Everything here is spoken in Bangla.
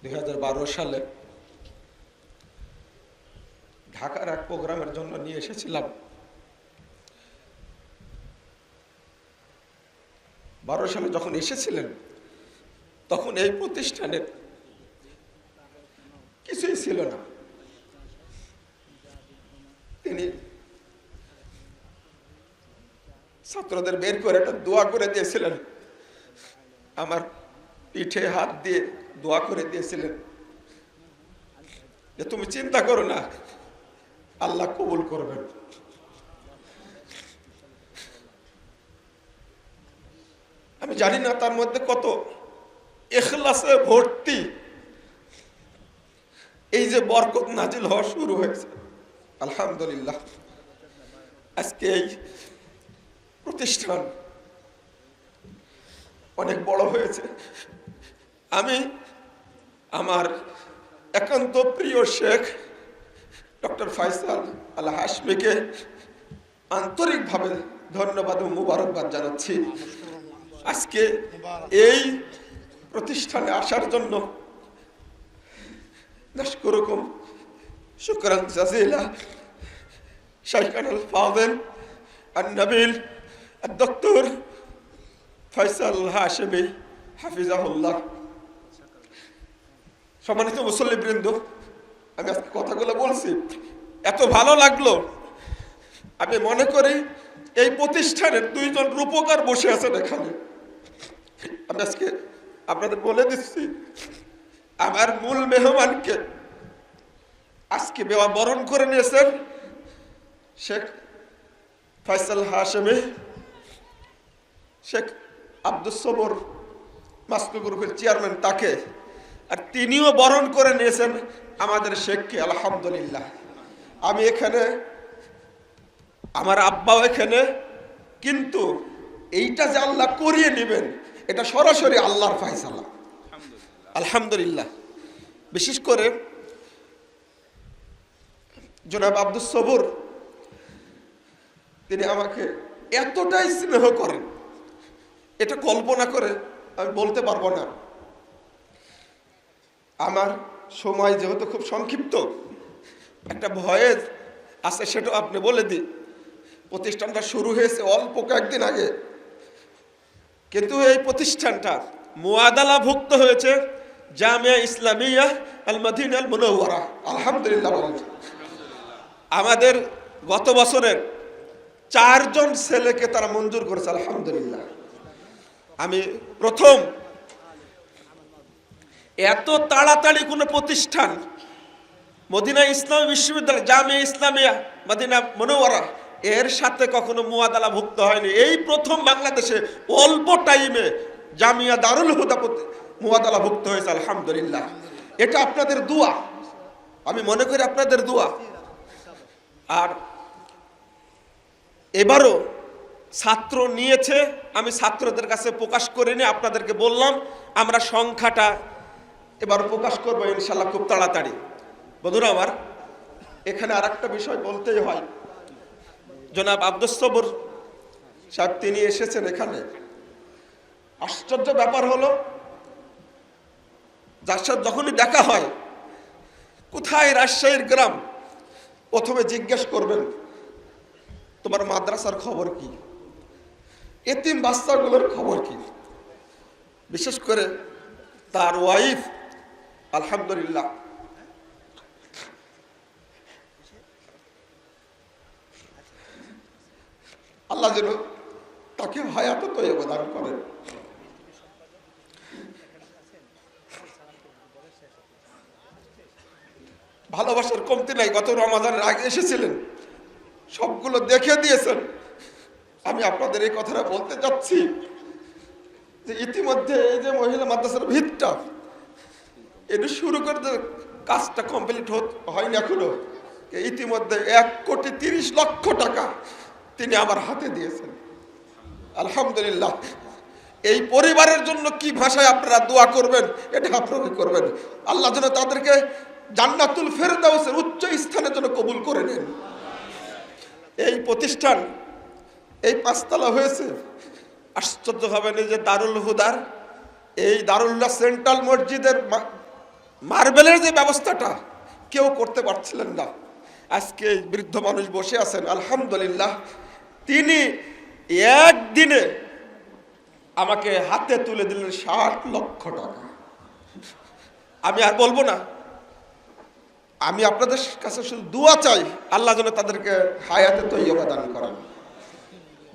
দুই হাজার বারো সালে ঢাকার এক প্রোগ্রামের জন্য নিয়ে এসেছিলাম। বারো সালে যখন এসেছিলেন, তখন এই প্রতিষ্ঠানের কিছুই ছিল না। তিনি ছাত্রদের বের করে একটা দোয়া করে দিয়েছিলেন, আমার পিঠে হাত দিয়ে দোয়া করে দিয়েছিলেন। যে তুমি চিন্তা করো না, আল্লাহ কবুল করবেন। আমি জানি না তার মধ্যে কত এখলাসে ভর্তি এই যে বরকত নাজিল হওয়া শুরু হয়েছে। আলহামদুলিল্লাহ। আজকে এই প্রতিষ্ঠান অনেক বড় হয়েছে। আমি আমার একান্ত প্রিয় শেখ, ডক্টর ফাইসাল আল হাসমিকে আন্তরিকভাবে ধন্যবাদ ও মুবারকবাদ জানাচ্ছি। আজকে এই প্রতিষ্ঠানে আসার জন্য নাশকুরকম শুকরান জাজিলা শাইখান আল আর আর হাশেমি, হাফিজাহুল্লাহ। সম্মানিত মুসল্লিবৃন্দ, আমি আজকে কথাগুলো বলছি। এত ভালো লাগল। আমি মনে করি এই প্রতিষ্ঠানের দুইজন রূপকার বসে আছেন এখানে। আমি আজকে আপনাদের বলে দিচ্ছি, আমার মূল মেহমানকে আজকে বেওয়া বরণ করে নিয়েছেন শেখ ফয়সাল হাশেমি, শেখ আব্দুল সবর মাস্কু গ্রুপের চেয়ারম্যান তাকে। আর তিনিও বরণ করে নিয়েছেন আমাদের শেখকে, আলহামদুলিল্লাহ। আমি এখানে, আমার আব্বাও এখানে, কিন্তু এইটা যে আল্লাহ করিয়ে নেবেন, এটা সরাসরি আল্লাহর ফাইসালা আলহামদুলিল্লাহ। বিশেষ করে জনাব আব্দুল সবুর, তিনি আমাকে এতটাই স্নেহ করেন, এটা কল্পনা করে আমি বলতে পারব না। আমার সময় যেহেতু খুব সংক্ষিপ্ত, একটা ভয়েস আছে সেটা আপনি বলে দিই প্রতিষ্ঠানটা শুরু হয়েছে অল্প কয়েকদিন আগে। কিন্তু এই প্রতিষ্ঠানটা মুয়াদালাভুক্ত হয়েছে জামিয়া ইসলামিয়া আল মদিন আল মনোহরা আলহামদুলিল্লাহ আমাদের গত বছরের চারজন ছেলেকে তারা মঞ্জুর করেছে, আলহামদুলিল্লাহ। আমি প্রথম এত তাড়াতাড়ি কোনো প্রতিষ্ঠান, মদিনা ইসলামী বিশ্ববিদ্যালয়, জামিয়া ইসলামিয়া, মদিনা মনোয়ারা, এর সাথে কখনো মুয়াদালা ভুক্ত হয়নি। এই প্রথম বাংলাদেশে অল্প টাইমে জামিয়া দারুল হুদা মুয়াদালা ভুক্ত হয়েছে, আলহামদুলিল্লাহ। এটা আপনাদের দোয়া। আমি মনে করি আপনাদের দোয়া। আর এবারও ছাত্র নিয়েছে, আমি ছাত্রদের কাছে প্রকাশ করিনি, আপনাদেরকে বললাম, আমরা সংখ্যাটা এবার প্রকাশ করব ইনশাল্লাহ খুব তাড়াতাড়ি। বন্ধুরা আমার, এখানে আর একটা বিষয় বলতেই হয়। জনাব আব্দুল সবর সাহেব, তিনি এসেছেন এখানে। আশ্চর্য ব্যাপার হলো, যার সাথে যখনই দেখা হয়, কোথায় রাজশাহীর গ্রাম, প্রথমে জিজ্ঞেস করবেন, তোমার মাদ্রাসার খবর কি? এতিম বাচ্চাগুলোর খবর কি? বিশেষ করে তার ওয়াইফ আলহামদুলিল্লাহ। আল্লাহ যেন তাকে হায়াত তো অবদান করেন। ভালোবাসার কমতি নাই, গত রমাদানের আগে এসেছিলেন। সবগুলো দেখে দিয়েছেন। আমি আপনাদের এই কথাটা বলতে যাচ্ছি যে ইতিমধ্যে এই যে মহিলা মাদ্রাসার ভিতটা এটা শুরু করতে কাজটা কমপ্লিট হয়নি এখনও। ইতিমধ্যে এক কোটি তিরিশ লক্ষ টাকা তিনি আমার হাতে দিয়েছেন। আলহামদুলিল্লাহ। এই পরিবারের জন্য কি ভাষায় আপনারা দোয়া করবেন, এটা আপনারা করবেন। আল্লাহ যেন তাদেরকে জান্নাতুল ফেরদাউসের উচ্চ স্থানের জন্য কবুল করে নেন। এই প্রতিষ্ঠান, এই পাঁচতলা হয়েছে। আশ্চর্য হবেন যে দারুল হুদার, এই দারুল্লাহ সেন্ট্রাল মসজিদের মার্বেলের যে ব্যবস্থাটা, কেউ করতে পারছিলেন না। আজকে বৃদ্ধ মানুষ বসে আছেন, আলহামদুলিল্লাহ। তিনি একদিনে আমাকে হাতে তুলে দিলেন ষাট লক্ষ টাকা। আমি আর বলব না। আমি আপনাদের কাছে শুধু দোয়া চাই, আল্লাহ যেন তাদেরকে হায়াতে তৈরি দান করেন।